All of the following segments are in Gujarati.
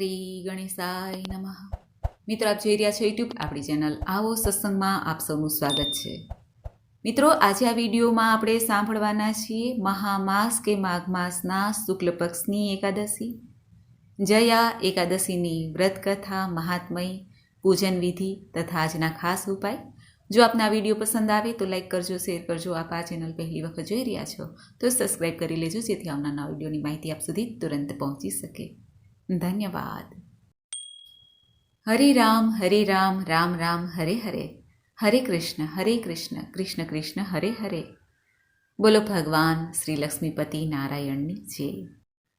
શ્રી ગણેશાય નમઃ. મિત્રો, આપ જોઈ રહ્યા છો યુટ્યુબ આપણી ચેનલ આવો સત્સંગમાં આપ સૌનું સ્વાગત છે. મિત્રો, આજે આ વિડીયોમાં આપણે સાંભળવાના છીએ મહામાસ કે માઘ માસના શુક્લ પક્ષની એકાદશી. જયા એકાદશીની વ્રતકથા, મહાત્મય, પૂજન વિધિ તથા આજના ખાસ ઉપાય. જો આપને વીડિયો પસંદ આવે તો લાઈક કરજો, શેર કરજો, આપ આ ચેનલ પહેલી વખત જોઈ રહ્યા છો તો સબસ્ક્રાઈબ કરી લેજો જેથી આવનારા વિડીયોની માહિતી આપ સુધી તુરંત પહોંચી શકે. ધન્યવાદ હરે રામ હરે રામ રામ રામ હરે હરે હરે કૃષ્ણ હરે કૃષ્ણ કૃષ્ણ કૃષ્ણ હરે હરે બોલો ભગવાન શ્રી લક્ષ્મીપતિ નારાયણની જય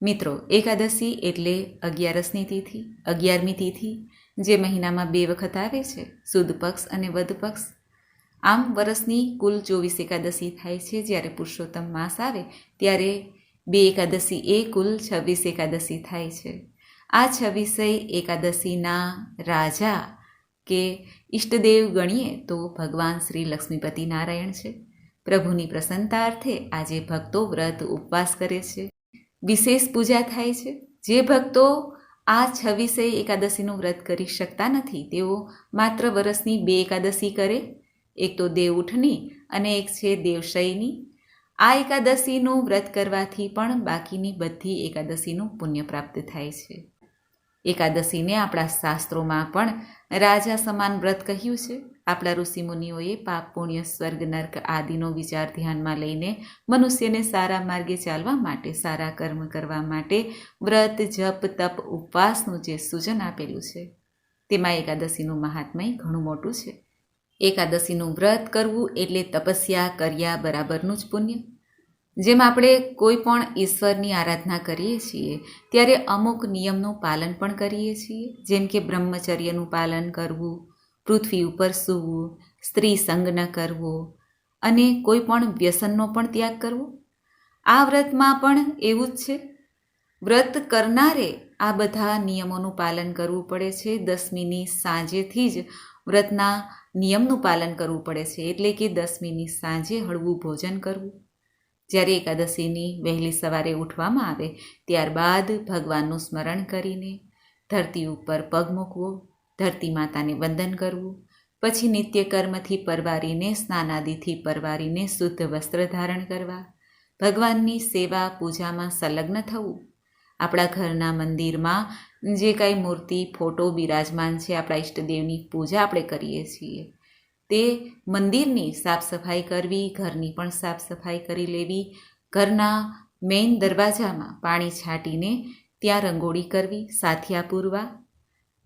મિત્રો એકાદશી એટલે અગિયારસની તિથિ, અગિયારમી તિથિ, જે મહિનામાં બે વખત આવે છે, સુદ પક્ષ અને વધ પક્ષ. આમ વર્ષની કુલ ચોવીસ એકાદશી થાય છે, જ્યારે પુરુષોત્તમ માસ આવે, ત્યારે બે એકાદશી એ કુલ છવ્વીસ એકાદશી થાય છે. આ છવ્વીસય એકાદશીના રાજા કે ઈષ્ટદેવ ગણીએ તો ભગવાન શ્રી લક્ષ્મીપતિ નારાયણ છે. પ્રભુની પ્રસન્નતા અર્થે આજે ભક્તો વ્રત ઉપવાસ કરે છે. વિશેષ પૂજા થાય છે. જે ભક્તો આ છવ્વીસે એકાદશીનું વ્રત કરી શકતા નથી, તેઓ માત્ર વરસની બે એકાદશી કરે. એક તો દેવઉઠની અને એક છે દેવશયની આ એકાદશીનું વ્રત કરવાથી પણ બાકીની બધી એકાદશીનું પુણ્ય પ્રાપ્ત થાય છે. એકાદશીને આપણા શાસ્ત્રોમાં પણ રાજા સમાન વ્રત કહ્યું છે. આપણા ઋષિમુનિઓએ પાપ, પુણ્ય, સ્વર્ગ, નર્ક આદિનો વિચાર ધ્યાનમાં લઈને મનુષ્યને સારા માર્ગે ચાલવા માટે, સારા કર્મ કરવા માટે વ્રત, જપ, તપ, ઉપવાસનું જે સૂચન આપેલું છે. તેમાં એકાદશીનું મહાત્મય ઘણું મોટું છે. એકાદશીનું વ્રત કરવું એટલે તપસ્યા કર્યા બરાબરનું જ પુણ્ય. જેમ આપણે કોઈ પણ ઈશ્વરની આરાધના કરીએ છીએ, ત્યારે અમુક નિયમનું પાલન પણ કરીએ છીએ. જેમ કે બ્રહ્મચર્યનું પાલન કરવું, પૃથ્વી ઉપર સૂવું, સ્ત્રી સંગ ન કરવો અને કોઈ પણ વ્યસનનો પણ ત્યાગ કરવો. આ વ્રતમાં પણ એવું જ છે. વ્રત કરનારે આ બધા નિયમોનું પાલન કરવું પડે છે. દસમીની સાંજેથી જ વ્રતના નિયમનું પાલન કરવું પડે છે. એટલે કે દસમીની સાંજે હળવું ભોજન કરવું. જ્યારે એકાદશીની વહેલી સવારે ઉઠવામાં આવે, ત્યારબાદ ભગવાનનું સ્મરણ કરીને ધરતી ઉપર પગ મૂકવો, ધરતી માતાને વંદન કરવું, પછી નિત્યકર્મથી પરવારીને, સ્નાનાદિથી પરવારીને શુદ્ધ વસ્ત્ર ધારણ કરવા, ભગવાનની સેવા પૂજામાં સંલગ્ન થવું. આપણા ઘરના મંદિરમાં જે કાંઈ મૂર્તિ, ફોટો બિરાજમાન છે, આપણા ઈષ્ટદેવની પૂજા આપણે કરીએ છીએ. તે મંદિરની સાફ સફાઈ કરવી, ઘરની પણ સાફ સફાઈ કરી લેવી, ઘરના મેઇન દરવાજામાં પાણી છાંટીને ત્યાં રંગોળી કરવી સાથિયા પૂરવા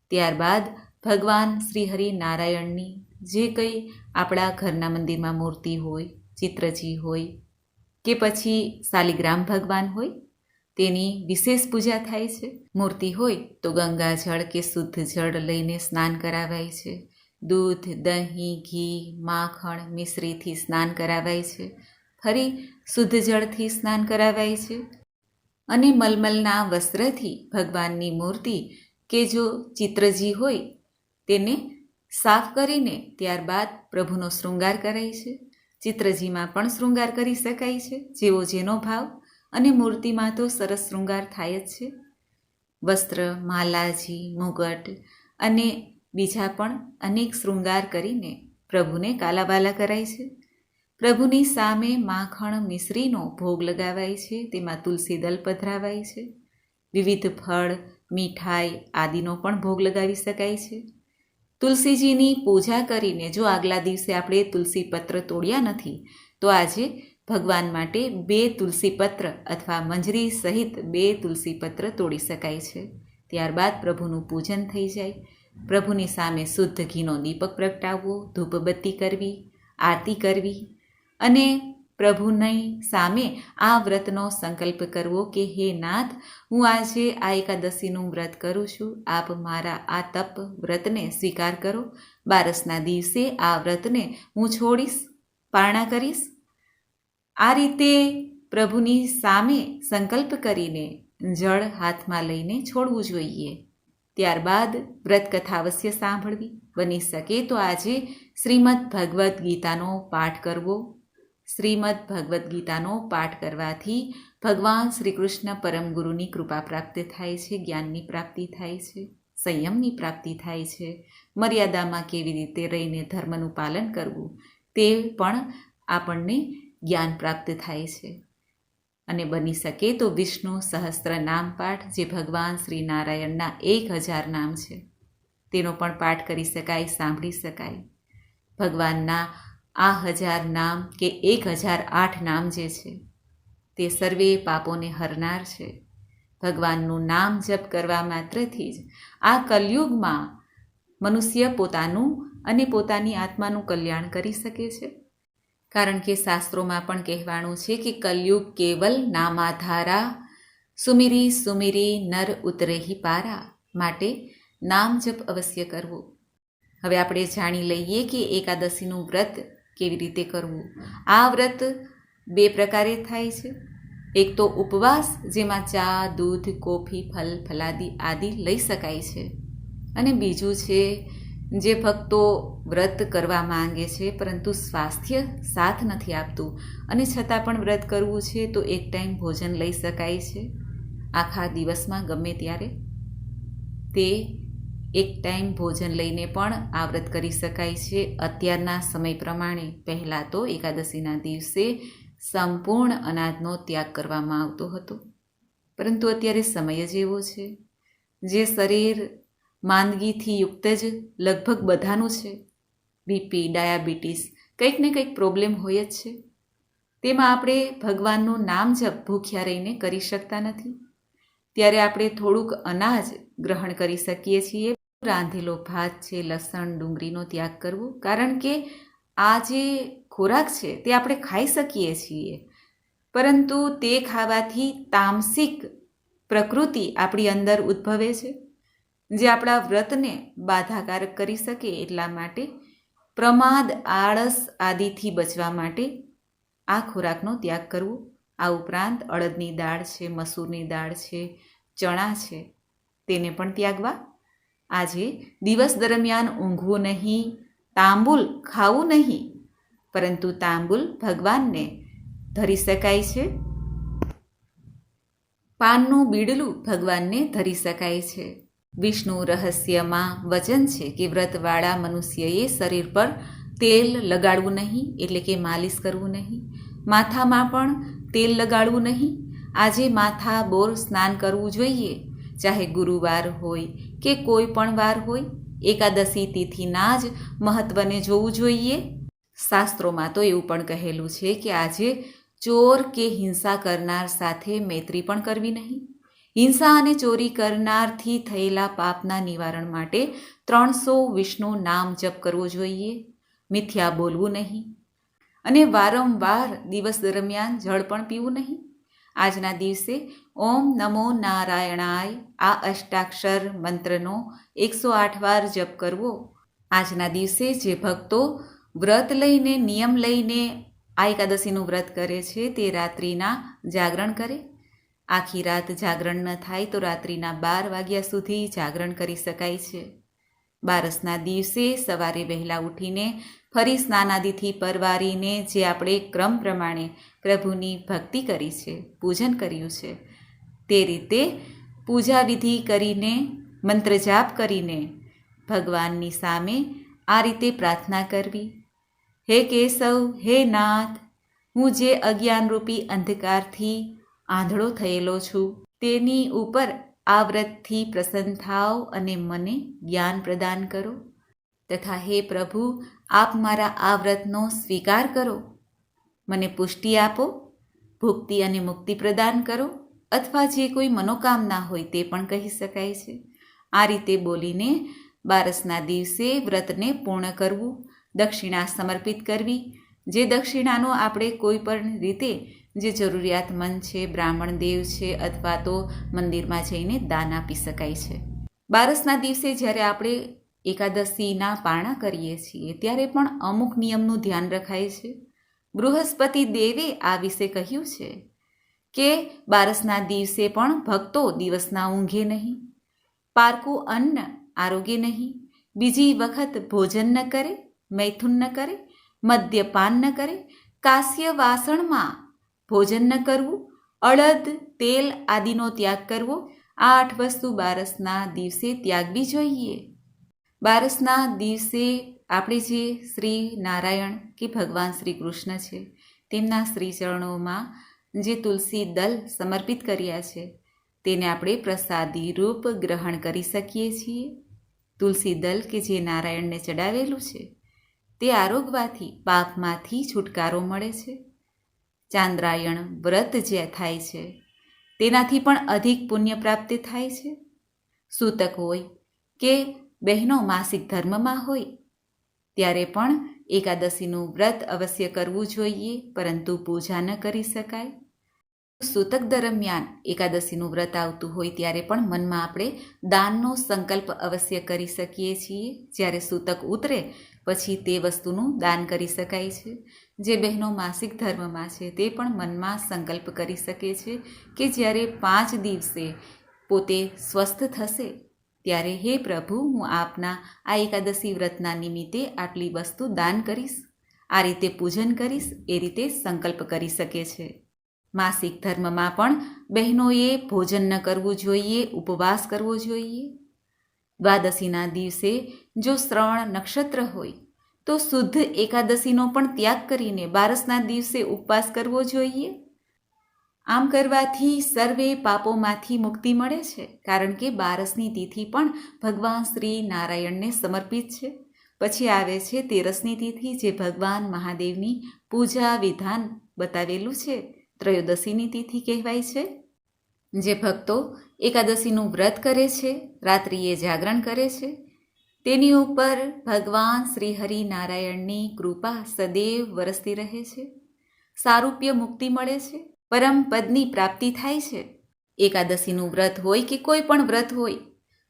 ત્યારબાદ ભગવાન શ્રી હરિ નારાયણની જે કંઈ આપણા ઘરના મંદિરમાં મૂર્તિ હોય, ચિત્રજી હોય કે પછી શાલિગ્રામ ભગવાન હોય, તેની વિશેષ પૂજા થાય છે. મૂર્તિ હોય તો ગંગાજળ કે શુદ્ધ જળ લઈને સ્નાન કરાવાય છે. દૂધ, દહીં, ઘી, માખણ મિશ્રીથી સ્નાન કરાવાય છે. ફરી શુદ્ધ જળથી સ્નાન કરાવાય છે. અને મલમલના વસ્ત્રથી ભગવાનની મૂર્તિ કે જો ચિત્રજી હોય તેને સાફ કરીને ત્યારબાદ પ્રભુનો શૃંગાર કરાય છે. ચિત્રજીમાં પણ શૃંગાર કરી શકાય છે, જેવો જેનો ભાવ અને મૂર્તિમાં તો સરસ શૃંગાર થાય જ છે. વસ્ત્ર, માલાજી, મુગટ અને બીજા પણ અનેક શૃંગાર કરીને પ્રભુને કાલાબાલા કરાય છે. પ્રભુની સામે માખણ મિશ્રીનો ભોગ લગાવાય છે, તેમાં તુલસી દલ પધરાવાય છે. વિવિધ ફળ, મીઠાઈ આદિનો પણ ભોગ લગાવી શકાય છે. તુલસીજીની પૂજા કરીને જો આગલા દિવસે આપણે તુલસી પત્ર તોડ્યા નથી, તો આજે ભગવાન માટે બે તુલસી પત્ર અથવા મંજરી સહિત બે તુલસી પત્ર તોડી શકાય છે. ત્યારબાદ પ્રભુનું પૂજન થઈ જાય. પ્રભુની સામે શુદ્ધ ઘીનો દીપક પ્રગટાવવો ધૂપબત્તી કરવી, આરતી કરવી અને પ્રભુની સામે આ વ્રતનો સંકલ્પ કરવો કે, હે નાથ, હું આજે આ એકાદશીનું વ્રત કરું છું. આપ મારા આ તપ વ્રતને સ્વીકાર કરો. બારસના દિવસે આ વ્રતને હું છોડીશ, પારણા કરીશ. આ રીતે પ્રભુની સામે સંકલ્પ કરીને જળ હાથમાં લઈને છોડવું જોઈએ. ત્યારબાદ વ્રતકથા અવશ્ય સાંભળવી. બની શકે તો આજે શ્રીમદ ભગવદ્ ગીતાનો પાઠ કરવો. શ્રીમદ ભગવદ્ ગીતાનો પાઠ કરવાથી ભગવાન શ્રી કૃષ્ણ પરમ ગુરુની કૃપા પ્રાપ્ત થાય છે, જ્ઞાનની પ્રાપ્તિ થાય છે, સંયમની પ્રાપ્તિ થાય છે, મર્યાદામાં કેવી રીતે રહીને ધર્મનું પાલન કરવું તે પણ આપણને જ્ઞાન પ્રાપ્ત થાય છે. અને બની શકે તો વિષ્ણુ સહસ્ત્ર નામ પાઠ જે ભગવાન શ્રી નારાયણના એક હજાર નામ છે. તેનો પણ પાઠ કરી શકાય, સાંભળી શકાય. ભગવાનના આ હજાર નામ કે એક હજાર આઠ નામ જે છે, તે સર્વે પાપોને હરનાર છે. ભગવાનનું નામ જપ કરવા માત્રથી જ આ કલયુગમાં મનુષ્ય પોતાનું અને પોતાની આત્માનું કલ્યાણ કરી શકે છે. કારણ કે શાસ્ત્રોમાં પણ કહેવાનું છે કે કલયુગ કેવલ નામાધારા, સુમિરી સુમિરી, નર ઉતરેહી પારા માટે નામ જપ અવશ્ય કરવું. હવે આપણે જાણી લઈએ કે એકાદશીનું વ્રત કેવી રીતે કરવું. આ વ્રત બે પ્રકારે થાય છે. એક તો ઉપવાસ, જેમાં ચા, દૂધ, કોફી, ફલ, ફલાદી આદિ લઈ શકાય છે. અને બીજું છે જે ભક્તો વ્રત કરવા માંગે છે, પરંતુ સ્વાસ્થ્ય સાથ નથી આપતું અને છતાં પણ વ્રત કરવું છે, તો એક ટાઈમ ભોજન લઈ શકાય છે. આખા દિવસમાં ગમે ત્યારે તે એક ટાઈમ ભોજન લઈને પણ આ વ્રત કરી શકાય છે. અત્યારના સમય પ્રમાણે પહેલાં તો એકાદશીના દિવસે સંપૂર્ણ અનાજનો ત્યાગ કરવામાં આવતો હતો. પરંતુ અત્યારે સમય જ એવો છે. જે શરીર માંદગીથી યુક્ત જ લગભગ બધાનું છે. બીપી ડાયાબિટીસ, કંઈક ને કંઈક પ્રોબ્લેમ હોય જ છે. તેમાં આપણે ભગવાનનું નામ જપ ભૂખ્યા રહીને કરી શકતા નથી. ત્યારે આપણે થોડુંક અનાજ ગ્રહણ કરી શકીએ છીએ. રાંધેલો ભાત છે, લસણ, ડુંગળીનો ત્યાગ કરવો. કારણ કે આ જે ખોરાક છે તે આપણે ખાઈ શકીએ છીએ. પરંતુ તે ખાવાથી તામસિક પ્રકૃતિ આપણી અંદર ઉદ્ભવે છે. જે આપણા વ્રતને બાધાકારક કરી શકે એટલા માટે પ્રમાદ, આળસ આદિથી બચવા માટે આ ખોરાકનો ત્યાગ કરવો. આ ઉપરાંત અડદની દાળ છે, મસૂરની દાળ છે, ચણા છે, તેને પણ ત્યાગવા. આજે દિવસ દરમિયાન ઊંઘવું નહીં, તાંબુલ ખાવું નહીં, પરંતુ તાંબુલ ભગવાનને ધરી શકાય છે. પાનનું બીડલું ભગવાનને ધરી શકાય છે. વિષ્ણુ રહસ્યમાં વચન છે કે વ્રતવાળા મનુષ્યએ શરીર પર તેલ લગાડવું નહીં, એટલે કે માલિશ કરવું નહીં. માથામાં પણ તેલ લગાડવું નહીં. આજે માથા બોર સ્નાન કરવું જોઈએ. ચાહે ગુરુવાર હોય કે કોઈ પણ વાર હોય, એકાદશી તિથિના જ મહત્ત્વને જોવું જોઈએ. શાસ્ત્રોમાં તો એવું પણ કહેલું છે કે આજે ચોર કે હિંસા કરનાર સાથે મૈત્રી પણ કરવી નહીં. હિંસા અને ચોરી કરનારથી થયેલા પાપના નિવારણ માટે ત્રણસો વિષ્ણુ નામ જપ કરવો જોઈએ. મિથ્યા બોલવું નહીં. અને વારંવાર દિવસ દરમિયાન જળ પણ પીવું નહીં. આજના દિવસે ઓમ નમો નારાયણાય આ અષ્ટાક્ષર મંત્રનો એકસો આઠ વાર જપ કરવો. આજના દિવસે જે ભક્તો વ્રત લઈને, નિયમ લઈને આ એકાદશીનું વ્રત કરે છે તે રાત્રિના જાગરણ કરે. આખી રાત જાગરણ ન થાય તો રાત્રિના બાર વાગ્યા સુધી જાગરણ કરી શકાય છે. બારસના દિવસે સવારે વહેલા ઉઠીને ફરી સ્નાનાદિથી પરવારીને જે આપણે ક્રમ પ્રમાણે પ્રભુની ભક્તિ કરી છે, પૂજન કર્યું છે, તે રીતે પૂજા વિધિ કરીને મંત્ર જાપ કરીને ભગવાનની સામે આ રીતે પ્રાર્થના કરવી. હે કેશવ, હે નાથ, હું જે અજ્ઞાનરૂપી અંધકારથી આંધળો થયેલો છું. તેની ઉપર આ વ્રતથી પ્રસન્ન થાઓ અને મને જ્ઞાન પ્રદાન કરો. તથા હે પ્રભુ, આપ મારા આ વ્રતનો સ્વીકાર કરો. મને પુષ્ટિ આપો, ભુક્તિ અને મુક્તિ પ્રદાન કરો, અથવા જે કોઈ મનોકામના હોય તે પણ કહી શકાય છે. આ રીતે બોલીને બારસના દિવસે વ્રતને પૂર્ણ કરવું, દક્ષિણા સમર્પિત કરવી, જે દક્ષિણાનો આપણે કોઈ પણ રીતે જે જરૂરિયાતમંદ છે, બ્રાહ્મણ દેવ છે અથવા તો મંદિરમાં જઈને દાન આપી શકાય છે. બારસના દિવસે જ્યારે આપણે એકાદશીના પારણા કરીએ છીએ, ત્યારે પણ અમુક નિયમનું ધ્યાન રખાય છે. બૃહસ્પતિ દેવે આ વિશે કહ્યું છે કે બારસના દિવસે પણ ભક્તો દિવસના ઊંઘે નહીં, પારકું અન્ન આરોગ્ય નહીં, બીજી વખત ભોજન ન કરે, મૈથુન ન કરે, મદ્યપાન ન કરે કાશ્ય વાસણમાં ભોજન ન કરવું, અડદ, તેલ આદિનો ત્યાગ કરવો આ આઠ વસ્તુ બારસના દિવસે ત્યાગવી જોઈએ. બારસના દિવસે આપણે જે શ્રી નારાયણ કે ભગવાન શ્રી કૃષ્ણ છે, તેમના શ્રી ચરણોમાં જે તુલસી દલ સમર્પિત કર્યા છે, તેને આપણે પ્રસાદી રૂપ ગ્રહણ કરી શકીએ છીએ. તુલસી દલ કે જે નારાયણને ચડાવેલું છે, તે આરોગવાથી, પાપમાંથી છુટકારો મળે છે. ચાંદ્રાયણ વ્રત જે થાય છે, તેનાથી પણ અધિક પુણ્ય પ્રાપ્તિ થાય છે. સૂતક હોય કે બહેનો માસિક ધર્મમાં હોય, ત્યારે પણ એકાદશીનું વ્રત અવશ્ય કરવું જોઈએ, પરંતુ પૂજા ન કરી શકાય. સૂતક દરમિયાન એકાદશીનું વ્રત આવતું હોય, ત્યારે પણ મનમાં આપણે દાનનો સંકલ્પ અવશ્ય કરી શકીએ છીએ. જ્યારે સૂતક ઉતરે પછી તે વસ્તુનું દાન કરી શકાય છે. જે બહેનો માસિક ધર્મમાં છે, તે પણ મનમાં સંકલ્પ કરી શકે છે કે જ્યારે પાંચ દિવસે પોતે સ્વસ્થ થશે, ત્યારે હે પ્રભુ, હું આપના આ એકાદશી વ્રતના નિમિત્તે આટલી વસ્તુ દાન કરીશ. આ રીતે પૂજન કરીશ, એ રીતે સંકલ્પ કરી શકે છે. માસિક ધર્મમાં પણ બહેનોએ ભોજન ન કરવું જોઈએ, ઉપવાસ કરવો જોઈએ. દ્વાદશીના દિવસે જો શ્રવણ નક્ષત્ર હોય, તો શુદ્ધ એકાદશીનો પણ ત્યાગ કરીને બારસના દિવસે ઉપવાસ કરવો જોઈએ. આમ કરવાથી સર્વે પાપોમાંથી મુક્તિ મળે છે, કારણ કે બારસની તિથિ પણ ભગવાન શ્રી નારાયણને સમર્પિત છે. પછી આવે છે તેરસની તિથિ, જે ભગવાન મહાદેવની પૂજા વિધાન બતાવેલું છે. ત્રયોદશીની તિથિ કહેવાય છે, જે ભક્તો એકાદશીનું વ્રત કરે છે, રાત્રિએ જાગરણ કરે છે. તેની ઉપર ભગવાન શ્રી હરિ નારાયણની કૃપા સદૈવ વરસતી રહે છે. સારૂપ્ય મુક્તિ મળે છે. પરમ પદની પ્રાપ્તિ થાય છે. એકાદશીનું વ્રત હોય કે કોઈ પણ વ્રત હોય,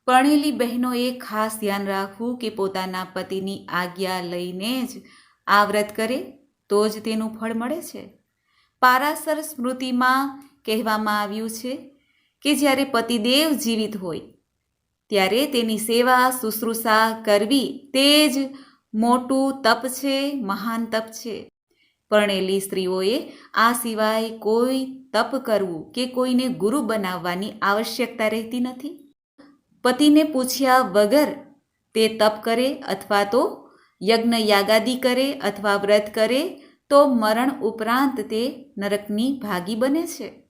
પરણેલી બહેનોએ ખાસ ધ્યાન રાખવું કે પોતાના પતિની આજ્ઞા લઈને જ આ વ્રત કરે, તો જ તેનું ફળ મળે છે. પારાસર સ્મૃતિમાં કહેવામાં આવ્યું છે કે જ્યારે પતિદેવ જીવિત હોય ત્યારે તેની સેવા, શુશ્રૂષા કરવી તે જ મોટું તપ છે, મહાન તપ છે. પરણેલી સ્ત્રીઓએ આ સિવાય કોઈ તપ કરવું કે કોઈને ગુરુ બનાવવાની આવશ્યકતા રહેતી નથી. પતિને પૂછ્યા વગર તે તપ કરે અથવા તો યજ્ઞ યાગાદી કરે અથવા વ્રત કરે તો મરણ ઉપરાંત તે નરકની ભાગી બને છે.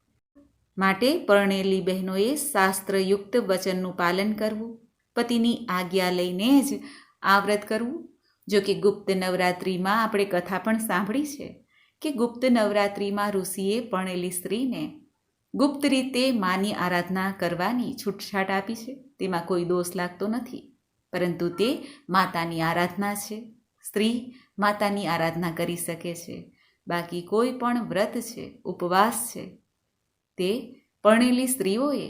માટે પરણેલી બહેનોએ શાસ્ત્રયુક્ત વચનનું પાલન કરવું, પતિની આજ્ઞા લઈને જ આ વ્રત કરવું. જો કે ગુપ્ત નવરાત્રિમાં આપણે કથા પણ સાંભળી છે કે ગુપ્ત નવરાત્રિમાં ઋષિએ પરણેલી સ્ત્રીને ગુપ્ત રીતે માની આરાધના કરવાની છૂટછાટ આપી છે. તેમાં કોઈ દોષ લાગતો નથી. પરંતુ તે માતાની આરાધના છે. સ્ત્રી માતાની આરાધના કરી શકે છે. બાકી કોઈ પણ વ્રત છે, ઉપવાસ છે તે પરણેલી સ્ત્રીઓએ,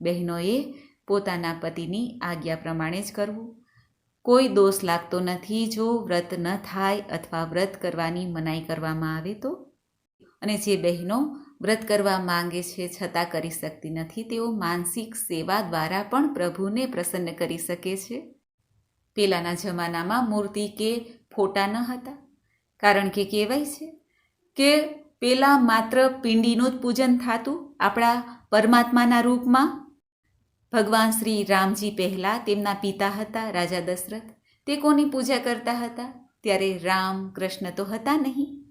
બહેનોએ પોતાના પતિની આજ્ઞા પ્રમાણે જ કરવું. કોઈ દોષ લાગતો નથી જો વ્રત ન થાય અથવા વ્રત કરવાની મનાઈ કરવામાં આવે તો. અને જે બહેનો વ્રત કરવા માંગે છે છતાં કરી શકતી નથી, તેઓ માનસિક સેવા દ્વારા પણ પ્રભુને પ્રસન્ન કરી શકે છે. પહેલાંના જમાનામાં મૂર્તિ કે ફોટા ન હતા, કારણ કે કહેવાય છે કે પહેલાં માત્ર પિંડીનું જ પૂજન થતું આપણા પરમાત્માના રૂપમાં? ભગવાન શ્રી રામજી પહેલાં તેમના પિતા હતા, રાજા દશરથ. તે કોની પૂજા કરતા હતા? ત્યારે રામ કૃષ્ણ તો હતા નહીં.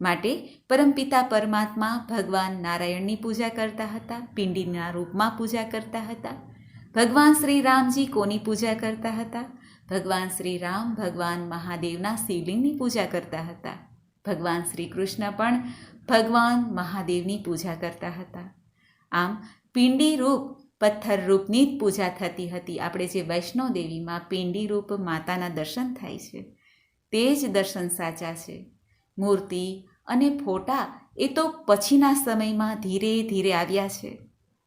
માટે પરમપિતા પરમાત્મા ભગવાન નારાયણની પૂજા કરતા હતા, પિંડીના રૂપમાં પૂજા કરતા હતા. ભગવાન શ્રી રામજી કોની પૂજા કરતા હતા? ભગવાન શ્રી રામ ભગવાન મહાદેવના શિવલિંગની પૂજા કરતા હતા. ભગવાન શ્રી કૃષ્ણ પણ ભગવાન મહાદેવની પૂજા કરતા હતા. આમ પિંડી રૂપ, પથ્થર રૂપની જ પૂજા થતી હતી. આપણે જે વૈષ્ણવ દેવીમાં પિંડી રૂપ માતાના દર્શન થાય છે, તે જ દર્શન સાચા છે. મૂર્તિ અને ફોટા એ તો પછીના સમયમાં ધીરે ધીરે આવ્યા છે.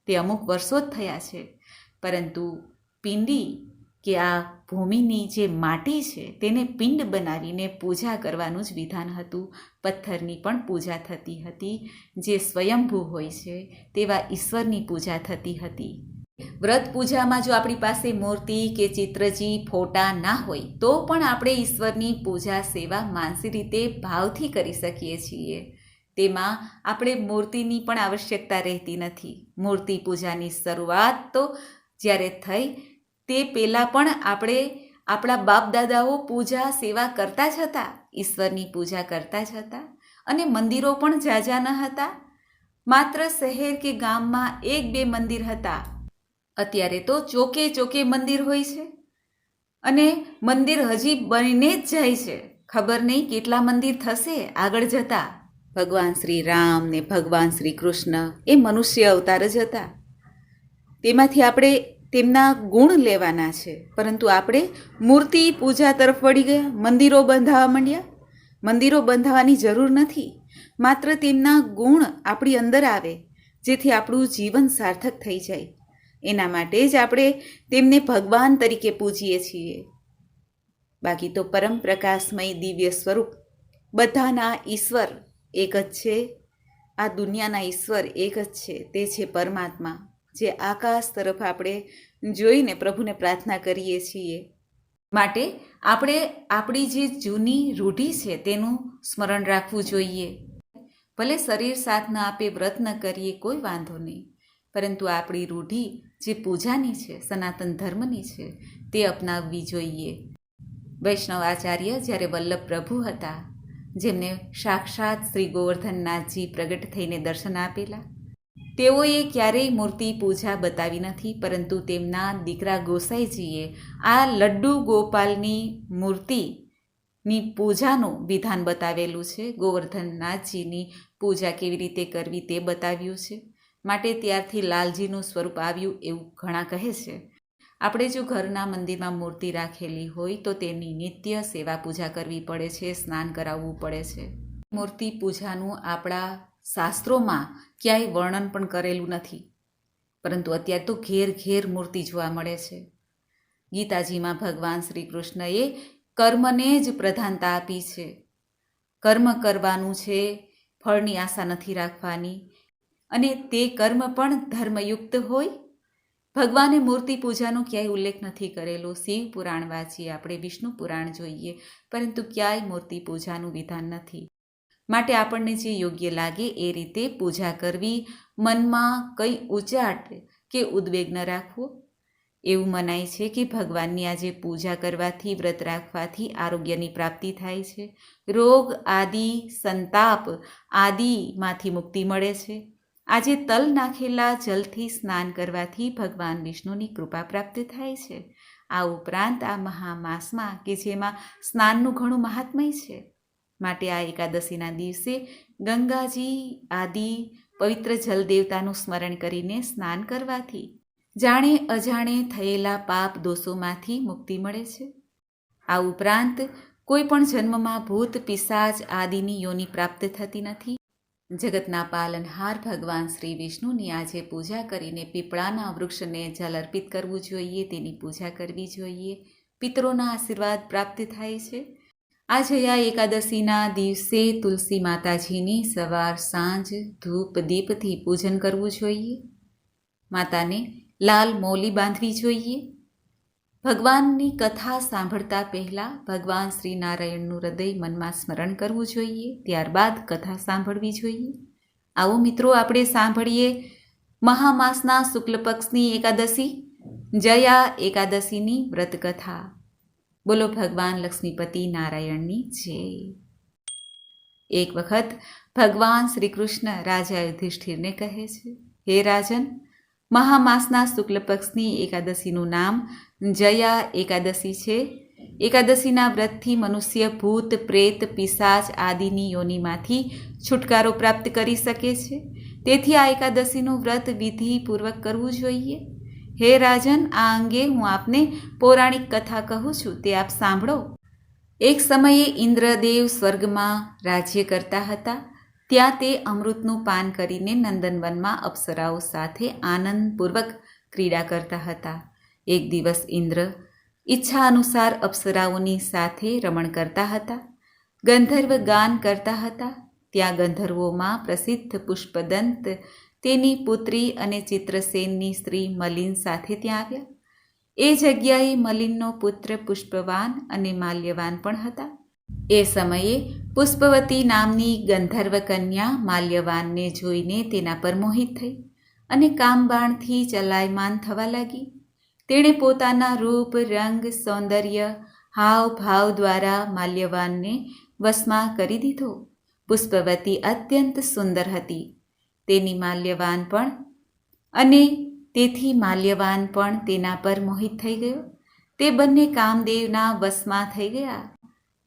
તે અમુક વર્ષો જ થયા છે. પરંતુ પિંડી કે આ ભૂમિની જે માટી છે તેને પિંડ બનાવીને પૂજા કરવાનું જ વિધાન હતું. પથ્થરની પણ પૂજા થતી હતી. જે સ્વયંભૂ હોય છે તેવા ઈશ્વરની પૂજા થતી હતી. વ્રત પૂજામાં જો આપણી પાસે મૂર્તિ કે ચિત્રજી, ફોટા ના હોય, તો પણ આપણે ઈશ્વરની પૂજા સેવા માનસી રીતે ભાવથી કરી શકીએ છીએ. તેમાં આપણે મૂર્તિની પણ આવશ્યકતા રહેતી નથી. મૂર્તિ પૂજાની શરૂઆત તો જ્યારે થઈ તે પહેલાં પણ આપણે આપણા બાપ દાદાઓ પૂજા સેવા કરતા જ હતા, ઈશ્વરની પૂજા કરતા જ હતા અને મંદિરો પણ જાજા ન હતા. માત્ર શહેર કે ગામમાં એક બે મંદિર હતા. અત્યારે તો ચોકે ચોકે મંદિર હોય છે અને મંદિર હજી બનીને જ જાય છે. ખબર નહીં કેટલા મંદિર થશે, આગળ જતા. ભગવાન શ્રી રામ ને ભગવાન શ્રી કૃષ્ણ એ મનુષ્ય અવતાર જ હતા. તેમાંથી આપણે તેમના ગુણ લેવાના છે. પરંતુ આપણે મૂર્તિ પૂજા તરફ વળી ગયા, મંદિરો બંધાવા માંડ્યા. મંદિરો બંધાવવાની જરૂર નથી. માત્ર તેમના ગુણ આપણી અંદર આવે, જેથી આપણું જીવન સાર્થક થઈ જાય. એના માટે જ આપણે તેમને ભગવાન તરીકે પૂજીએ છીએ. બાકી તો પરમ પ્રકાશમય દિવ્ય સ્વરૂપ બધાના ઈશ્વર એક જ છે. આ દુનિયાના ઈશ્વર એક જ છે. તે છે પરમાત્મા. જે આકાશ તરફ આપણે જોઈને પ્રભુને પ્રાર્થના કરીએ છીએ. માટે આપણે આપણી જે જૂની રૂઢી છે તેનું સ્મરણ રાખવું જોઈએ. ભલે શરીર સાથ ન આપે, વ્રત ન કરીએ, કોઈ વાંધો નહીં. પરંતુ આપણી રૂઢી જે પૂજાની છે, સનાતન ધર્મની છે, તે અપનાવવી જોઈએ. વૈષ્ણવ આચાર્ય જ્યારે વલ્લભ પ્રભુ હતા, જેમને સાક્ષાત શ્રી ગોવર્ધનનાથજી પ્રગટ થઈને દર્શન આપેલા તેઓએ ક્યારેય મૂર્તિ પૂજા બતાવી નથી, પરંતુ તેમના દીકરા ગોસાઈજીએ આ લડ્ડુ ગોપાલની મૂર્તિની પૂજાનું વિધાન બતાવેલું છે. ગોવર્ધનનાથજીની પૂજા કેવી રીતે કરવી તે બતાવ્યું છે. માટે ત્યારથી લાલજીનું સ્વરૂપ આવ્યું એવું ઘણા કહે છે. આપણે જો ઘરના મંદિરમાં મૂર્તિ રાખેલી હોય તો તેની નિત્ય સેવા પૂજા કરવી પડે છે, સ્નાન કરાવવું પડે છે. મૂર્તિ પૂજાનું આપણા શાસ્ત્રોમાં ક્યાંય વર્ણન પણ કરેલું નથી. પરંતુ અત્યારે તો ઘેર ઘેર મૂર્તિ જોવા મળે છે. ગીતાજીમાં ભગવાન શ્રી કૃષ્ણએ કર્મને જ પ્રધાનતા આપી છે. કર્મ કરવાનું છે, ફળની આશા નથી રાખવાની. અને તે કર્મ પણ ધર્મયુક્ત હોય? ભગવાને મૂર્તિ પૂજાનો ક્યાંય ઉલ્લેખ નથી કરેલો. શિવ પુરાણ વાંચીએ, આપણે વિષ્ણુ પુરાણ જોઈએ, પરંતુ ક્યાંય મૂર્તિ પૂજાનું વિધાન નથી. માટે આપણને જે યોગ્ય લાગે એ રીતે પૂજા કરવી. મનમાં કંઈ ઉચાટ કે ઉદ્વેગ ન રાખવો. એવું મનાય છે કે ભગવાનની આજે પૂજા કરવાથી, વ્રત રાખવાથી આરોગ્યની પ્રાપ્તિ થાય છે. રોગ, આદિ, સંતાપ આદિમાંથી મુક્તિ મળે છે. આજે તલ નાખેલા જલથી સ્નાન કરવાથી ભગવાન વિષ્ણુની કૃપા પ્રાપ્ત થાય છે. આ ઉપરાંત આ મહામાસમાં કે જેમાં સ્નાનનું ઘણું મહાત્મય છે. માટે આ એકાદશીના દિવસે ગંગાજી આદિ પવિત્ર જલ દેવતાનું સ્મરણ કરીને સ્નાન કરવાથી જાણે અજાણે થયેલા પાપ દોષોમાંથી મુક્તિ મળે છે. આ ઉપરાંત કોઈ પણ જન્મમાં ભૂત, પિશાચ આદિની યોની પ્રાપ્ત થતી નથી. જગતના પાલનહાર ભગવાન શ્રી વિષ્ણુની આજે પૂજા કરીને પીપળાના વૃક્ષને જલ અર્પિત કરવું જોઈએ, તેની પૂજા કરવી જોઈએ. પિતરોના આશીર્વાદ પ્રાપ્ત થાય છે. આ જયા એકાદશીના દિવસે તુલસી માતાજીની સવાર સાંજ ધૂપ દીપથી પૂજન કરવું જોઈએ. માતાને લાલ મૌલી બાંધવી જોઈએ. ભગવાનની કથા સાંભળતા પહેલાં ભગવાન શ્રી નારાયણનું હૃદય મનમાં સ્મરણ કરવું જોઈએ. ત્યારબાદ કથા સાંભળવી જોઈએ. આવો મિત્રો, આપણે સાંભળીએ મહામાસના શુક્લ પક્ષની એકાદશી. જયા એકાદશીની વ્રતકથા. બોલો ભગવાન લક્ષ્મીપતિ નારાયણની જય. એક વખત ભગવાન શ્રી કૃષ્ણ રાજા યુધિષ્ઠિરને કહે છે, હે રાજન, મહામાસના શુક્લ પક્ષની એકાદશીનું નામ જયા એકાદશી છે. એકાદશીના વ્રતથી મનુષ્ય ભૂત, પ્રેત, પિશાચ આદિની યોનિમાંથી છુટકારો પ્રાપ્ત કરી શકે છે. તેથી આ એકાદશીનું વ્રત વિધિપૂર્વક કરવું જોઈએ. હે રાજન, આ અંગે હું આપને પૌરાણિક કથા કહું છું, તે આપ સાંભળો. એક સમયે ઇન્દ્રદેવ સ્વર્ગમાં રાજ્ય કરતા હતા. ત્યાં તે અમૃતનું પાન કરીને નંદનવનમાં અપ્સરાઓ સાથે આનંદપૂર્વક ક્રીડા કરતા હતા. એક દિવસ ઇન્દ્ર ઈચ્છા અનુસાર અપ્સરાઓની સાથે રમણ કરતા હતા. ગંધર્વ ગાન કરતા હતા. ત્યાં ગંધર્વોમાં પ્રસિદ્ધ પુષ્પદંત તેની પુત્રી અને ચિત્રસેનની સ્ત્રી મલિન સાથે ત્યાં આવ્યા. એ જગ્યાએ મલિનનો પુત્ર પુષ્પવાન અને માલ્યવાન પણ હતા. એ સમયે પુષ્પવતી નામની ગંધર્વ કન્યા માલ્યવાનને જોઈને તેના પર મોહિત થઈ અને કામબાણથી ચલાયમાન થવા લાગી. તેણે પોતાના રૂપ, રંગ, સૌંદર્ય હાવ ભાવ દ્વારા માલ્યવાનને વસમાં કરી દીધો. પુષ્પવતી અત્યંત સુંદર હતી તેની માલ્યવાન પણ અને તેથી માલ્યવાન પણ તેના પર મોહિત થઈ ગયો. તે બંને કામદેવના વશમાં થઈ ગયા.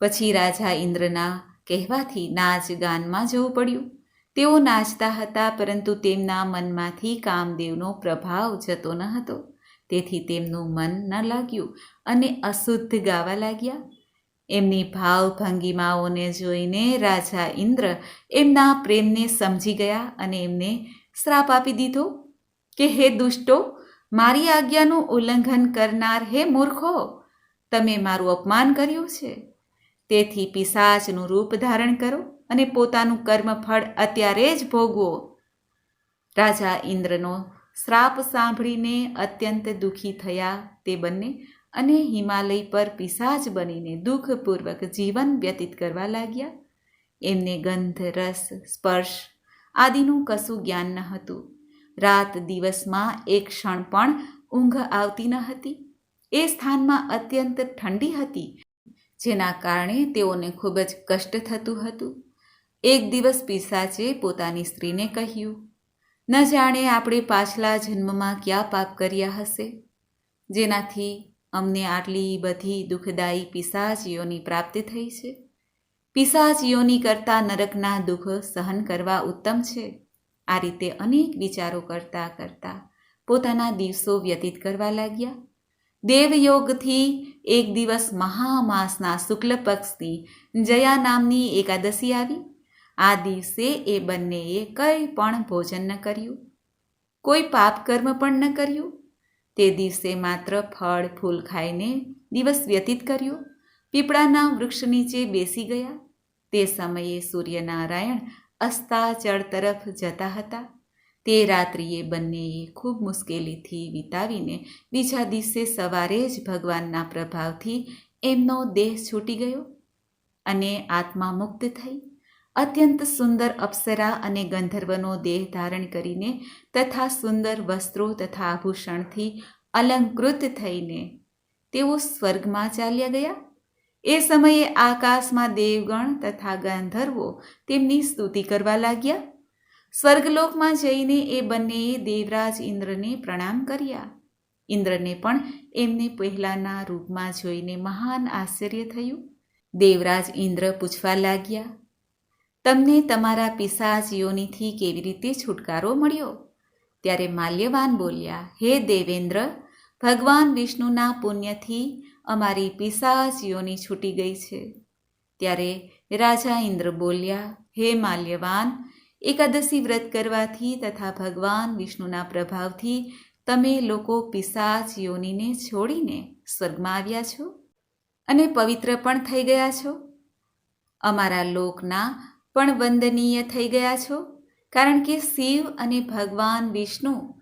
પછી રાજા ઇન્દ્રના કહેવાથી નાચ ગાનમાં જવું પડ્યું. તેઓ નાચતા હતા, પરંતુ તેમના મનમાંથી કામદેવનો પ્રભાવ જતો ન હતો. તેથી તેમનું મન ન લાગ્યું અને અશુદ્ધ ગાવા લાગ્યા. એમની ભાવ ભંગીમાઓને જોઈને રાજા ઇન્દ્ર એમના પ્રેમને સમજી ગયા અને એમને શ્રાપ આપી દીધો કે, હે દુષ્ટો, મારી આજ્ઞાનું ઉલ્લંઘન કરનાર હે મૂર્ખો, તમે મારું અપમાન કર્યું છે. તેથી પિશાચનું રૂપ ધારણ કરો અને પોતાનું કર્મફળ અત્યારે જ ભોગવો. રાજા ઇન્દ્રનો શ્રાપ સાંભળીને અત્યંત દુઃખી થયા તે બંને અને હિમાલય પર પિસાજ બનીને દુઃખપૂર્વક જીવન વ્યતીત કરવા લાગ્યા. એમને ગંધ, રસ, સ્પર્શ આદિનું કશું જ્ઞાન ન હતું. રાત દિવસમાં એક ક્ષણ પણ ઊંઘ આવતી ન હતી. એ સ્થાનમાં અત્યંત ઠંડી હતી, જેના કારણે તેઓને ખૂબ જ કષ્ટ થતું હતું. એક દિવસ પિસાચે પોતાની સ્ત્રીને કહ્યું, ન જાણે આપણે પાછલા જન્મમાં ક્યાં પાપ કર્યા હશે? જેનાથી અમને આટલી બધી દુઃખદાયી પિશાચીઓની પ્રાપ્તિ થઈ છે? પિશાચીઓની કરતાં નરકના દુઃખ સહન કરવા ઉત્તમ છે? આ રીતે અનેક વિચારો કરતા કરતા પોતાના દિવસો વ્યતીત કરવા લાગ્યા. દેવયોગથી એક દિવસ મહામાસના શુક્લ પક્ષની જયા નામની એકાદશી આવી. આ દિવસે એ બંનેએ કંઈ પણ ભોજન ન કર્યું. કોઈ પાપ કર્મ પણ ન કર્યું. તે દિવસે માત્ર ફળ, ફૂલ ખાઈને દિવસ વ્યતીત કર્યો. પીપળાના વૃક્ષ નીચે બેસી ગયા. તે સમયે સૂર્યનારાયણ અસ્તાચળ તરફ જતા હતા. તે રાત્રિએ બંનેએ ખૂબ મુશ્કેલીથી વિતાવીને બીજા દિવસે સવારે જ ભગવાનના પ્રભાવથી એમનો દેહ છૂટી ગયો અને આત્મા મુક્ત થઈ. અત્યંત સુંદર અપ્સરા અને ગંધર્વનો દેહ ધારણ કરીને તથા સુંદર વસ્ત્રો તથા આભૂષણથી અલંકૃત થઈને તેઓ સ્વર્ગમાં ચાલ્યા ગયા. એ સમયે આકાશમાં દેવગણ તથા ગંધર્વો તેમની સ્તુતિ કરવા લાગ્યા. સ્વર્ગલોકમાં જઈને એ બંનેએ દેવરાજ ઇન્દ્રને પ્રણામ કર્યા. ઇન્દ્રને પણ એમને પહેલાંના રૂપમાં જોઈને મહાન આશ્ચર્ય થયું. દેવરાજ ઇન્દ્ર પૂછવા લાગ્યા તમને તમારા પિશાચ યોનિથી કેવી રીતે છુટકારો મળ્યો? ત્યારે માલ્યવાન બોલ્યા, હે દેવેન્દ્ર, ભગવાન વિષ્ણુના પુણ્યથી અમારી પિશાચ યોની છૂટી ગઈ છે. ત્યારે રાજા ઇન્દ્ર બોલ્યા, હે માલ્યવાન, એકાદશી વ્રત કરવાથી તથા ભગવાન વિષ્ણુના પ્રભાવથી તમે લોકો પિશાચ યોનીને છોડીને સ્વર્ગમાં આવ્યા છો અને પવિત્ર પણ થઈ ગયા છો? અમારા લોકના પણ વંદનીય થઈ ગયા છો? કારણ કે શિવ અને ભગવાન વિષ્ણુ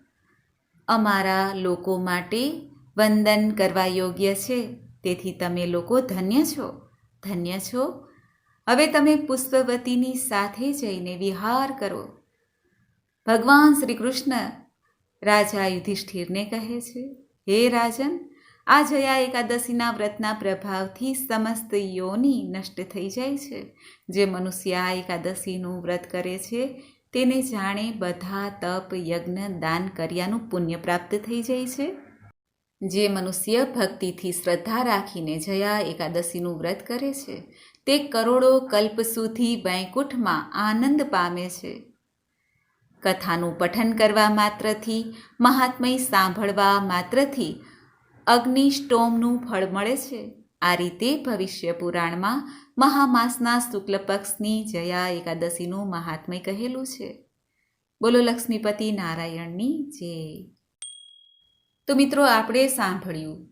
અમારા લોકો માટે વંદન કરવા યોગ્ય છે. તેથી તમે લોકો ધન્ય છો. ધન્ય છો. હવે તમે પુષ્પવતીની સાથે જઈને વિહાર કરો. ભગવાન શ્રી કૃષ્ણ રાજા યુધિષ્ઠિરને કહે છે, હે રાજન આ જયા એકાદશીના વ્રતના પ્રભાવથી સમસ્ત યોની નષ્ટ થઈ જાય છે. જે મનુષ્ય આ એકાદશીનું વ્રત કરે છે, તેને જાણે બધા તપ, યજ્ઞ, દાન કર્યાનું પુણ્ય પ્રાપ્ત થઈ જાય છે. જે મનુષ્ય ભક્તિથી શ્રદ્ધા રાખીને જયા એકાદશીનું વ્રત કરે છે, તે કરોડો કલ્પ સુધી વૈકુંઠમાં આનંદ પામે છે. કથાનું પઠન કરવા માત્રથી, મહાત્મય સાંભળવા માત્રથી અગ્નિષ્ટોમનું ફળ મળે છે. આ રીતે ભવિષ્ય પુરાણમાં મહામાસના શુક્લ પક્ષની જયા એકાદશીનું મહાત્મય કહેલું છે. બોલો લક્ષ્મીપતિ નારાયણની જય. તો મિત્રો, આપણે સાંભળ્યું.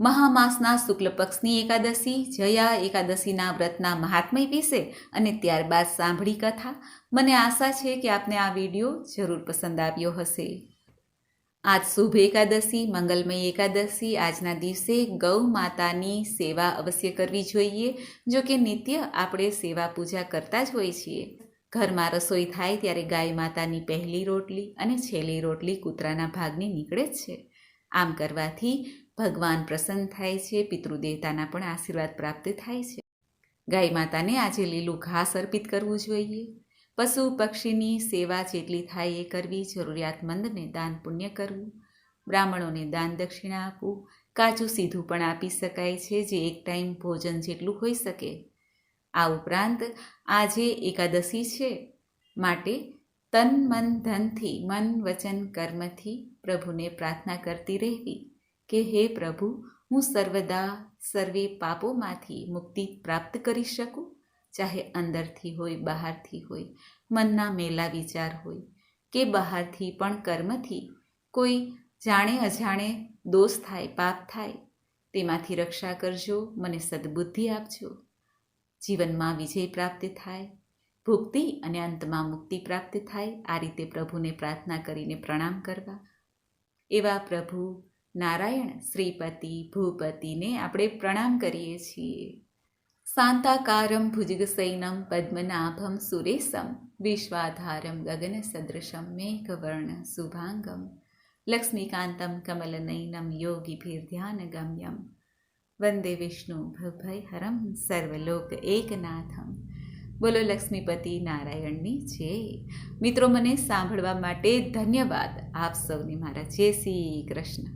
મહામાસના શુક્લ પક્ષની એકાદશી, જયા એકાદશીના વ્રતના મહાત્મય વિશે અને ત્યારબાદ સાંભળી કથા. મને આશા છે કે આપને આ વીડિયો જરૂર પસંદ આવ્યો હશે. આજ શુભ એકાદશી, મંગલમય એકાદશી. આજના દિવસે ગૌ માતાની સેવા અવશ્ય કરવી જોઈએ. જો કે નિત્ય આપણે સેવા પૂજા કરતા જ હોઈએ છીએ. ઘરમાં રસોઈ થાય ત્યારે ગાય માતાની પહેલી રોટલી અને છેલ્લી રોટલી કૂતરાના ભાગની નીકળે જ છે. આમ કરવાથી ભગવાન પ્રસન્ન થાય છે, પિતૃદેવતાના પણ આશીર્વાદ પ્રાપ્ત થાય છે. ગાય માતાને આજે લીલું ઘાસ અર્પિત કરવું જોઈએ. પશુ પક્ષીની સેવા જેટલી થાય એ કરવી જરૂરિયાતમંદને દાન પુણ્ય કરવું. બ્રાહ્મણોને દાન દક્ષિણા આપવું. કાચું સીધું પણ આપી શકાય છે જે એક ટાઈમ ભોજન જેટલું હોઈ શકે. આ ઉપરાંત આજે એકાદશી છે માટે તન, મન, ધનથી, મન, વચન, કર્મથી પ્રભુને પ્રાર્થના કરતી રહેવી કે હે પ્રભુ, હું સર્વદા સર્વે પાપોમાંથી મુક્તિ પ્રાપ્ત કરી શકું? ચાહે અંદરથી હોય, બહારથી હોય, મનના મેલા વિચાર હોય કે બહારથી પણ કર્મથી કોઈ જાણે અજાણે દોષ થાય, પાપ થાય, તેમાંથી રક્ષા કરજો, મને સદબુદ્ધિ આપજો. જીવનમાં વિજય પ્રાપ્ત થાય, ભુક્તિ અને અંતમાં મુક્તિ પ્રાપ્ત થાય, આ રીતે પ્રભુને પ્રાર્થના કરીને પ્રણામ કરવા. એવા પ્રભુ નારાયણ, શ્રીપતિ, ભૂપતિને આપણે પ્રણામ કરીએ છીએ. ભુજગસૈનમ પદ્મનાભમ સુરેશમ વિશ્વાધારમ ગગન સદૃશમ મેઘવર્ણ શુભાંગમ લક્ષ્મીકાંતમ કમલનયનમ યોગીભીર્ધ્યાનગમ્યમ વંદે વિષ્ણુ ભયહરમ સર્વલોક એકનાથમ બોલો લક્ષ્મીપતિ નારાયણની છે મિત્રો મને સાંભળવા માટે ધન્યવાદ। આપ સૌને મારા, જય શ્રી કૃષ્ણ।